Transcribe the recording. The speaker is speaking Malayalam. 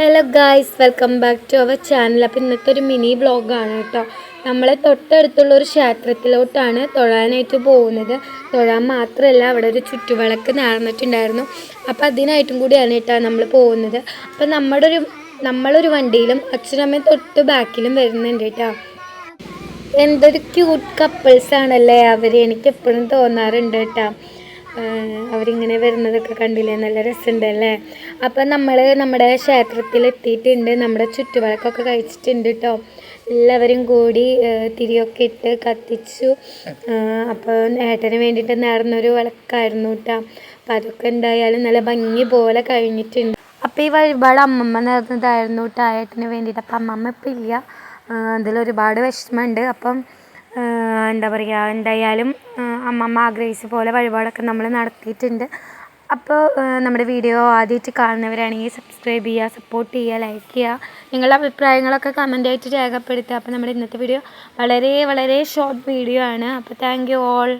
Hello guys welcome back to our channel അപ്പോൾ ഇന്നത്തെ ഒരു മിനി വ്ളോഗാണ് കേട്ടോ. നമ്മളെ തൊട്ടടുത്തുള്ള ഒരു ക്ഷേത്രത്തിലോട്ടാണ് തൊഴാനായിട്ട് പോകുന്നത്. തൊഴാൻ മാത്രമല്ല അവിടെ ഒരു ചുറ്റുവിളക്ക് നടന്നിട്ടുണ്ടായിരുന്നു. അപ്പോൾ അതിനായിട്ടും കൂടിയാണ് കേട്ടോ നമ്മൾ പോകുന്നത്. അപ്പോൾ നമ്മുടെ ഒരു നമ്മളൊരു വണ്ടിയിലും അച്ഛനമ്മയും തൊട്ട് ബാക്കിലും വരുന്നുണ്ട് കേട്ടോ. എന്തൊരു ക്യൂട്ട് കപ്പിൾസ് ആണല്ലേ അവർ എനിക്ക് എപ്പോഴും തോന്നാറുണ്ട് കേട്ടോ. അവരിങ്ങനെ വരുന്നതൊക്കെ കണ്ടില്ലേ? നല്ല രസമുണ്ടല്ലേ? അപ്പം നമ്മൾ നമ്മുടെ ക്ഷേത്രത്തിൽ എത്തിയിട്ടുണ്ട് നമ്മുടെ ചുറ്റുവിളക്കൊക്കെ കഴിച്ചിട്ടുണ്ട് കേട്ടോ എല്ലാവരും കൂടി തിരിയൊക്കെ ഇട്ട് കത്തിച്ചു. അപ്പോൾ ഏട്ടന് വേണ്ടിയിട്ട് നേർന്നൊരു വിളക്കായിരുന്നു കേട്ടോ അപ്പം അതൊക്കെ എന്തായാലും നല്ല ഭംഗി പോലെ കഴിഞ്ഞിട്ടുണ്ട്. അപ്പോൾ ഈ വഴിപാട് അമ്മമ്മ നേർന്നതായിരുന്നു കേട്ടോ ഏട്ടന് വേണ്ടിയിട്ട് അപ്പം അമ്മമ്മ ഇപ്പം ഇല്ല. അതിലൊരുപാട് വിഷമമുണ്ട്. അപ്പം എന്താ പറയുക എന്തായാലും അമ്മമ്മ ആഗ്രഹിച്ച പോലെ വഴിപാടൊക്കെ നമ്മൾ നടത്തിയിട്ടുണ്ട്. അപ്പോൾ നമ്മുടെ വീഡിയോ ആദ്യമായിട്ട് കാണുന്നവരാണെങ്കിൽ സബ്സ്ക്രൈബ് ചെയ്യുക സപ്പോർട്ട് ചെയ്യുക ലൈക്ക് ചെയ്യുക. നിങ്ങളുടെ അഭിപ്രായങ്ങളൊക്കെ കമന്റായിട്ട് രേഖപ്പെടുത്തുക. അപ്പോൾ നമ്മുടെ ഇന്നത്തെ വീഡിയോ വളരെ വളരെ ഷോർട്ട് വീഡിയോ ആണ്. അപ്പോൾ താങ്ക് യു ഓൾ